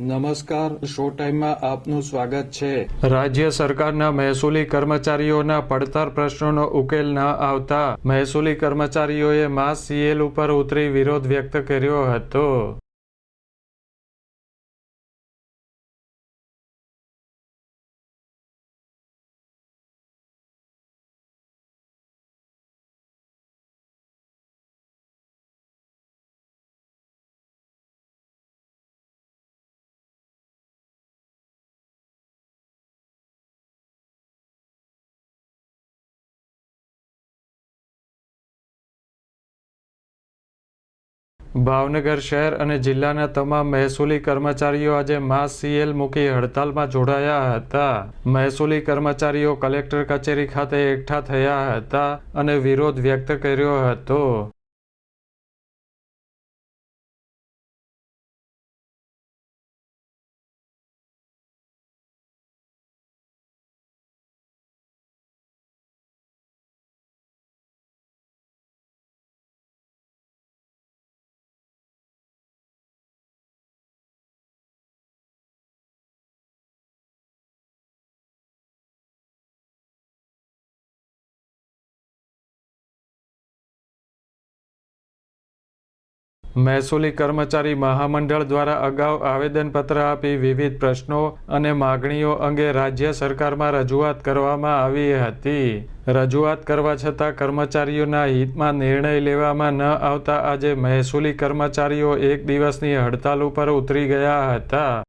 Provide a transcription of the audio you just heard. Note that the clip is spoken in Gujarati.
નમસ્કાર શો ટાઈમમાં આપનું સ્વાગત છે. રાજ્ય સરકારના મહેસૂલી કર્મચારીઓના પડતર પ્રશ્નોનો ઉકેલ ન આવતા મહેસૂલી કર્મચારીઓએ માસ સીએલ ઉપર ઉતરી વિરોધ વ્યક્ત કર્યો હતો. ભાવનગર શહેર અને જિલ્લાના તમામ મહેસૂલી કર્મચારીઓ આજે મા સીએલ મૂકી હડતાલમાં જોડાયા હતા. મહેસૂલી કર્મચારીઓ કલેક્ટર કચેરી ખાતે એકઠા થયા હતા અને વિરોધ વ્યક્ત કર્યો હતો. મહેસૂલી કર્મચારી મહામંડળ દ્વારા અગાઉ આવેદનપત્ર આપી વિવિધ પ્રશ્નો અને માગણીઓ અંગે રાજ્ય સરકારમાં રજૂઆત કરવામાં આવી હતી. રજૂઆત કરવા છતાં કર્મચારીઓના હિતમાં નિર્ણય લેવામાં ન આવતા આજે મહેસૂલી કર્મચારીઓ એક દિવસની હડતાલ ઉપર ઉતરી ગયા હતા.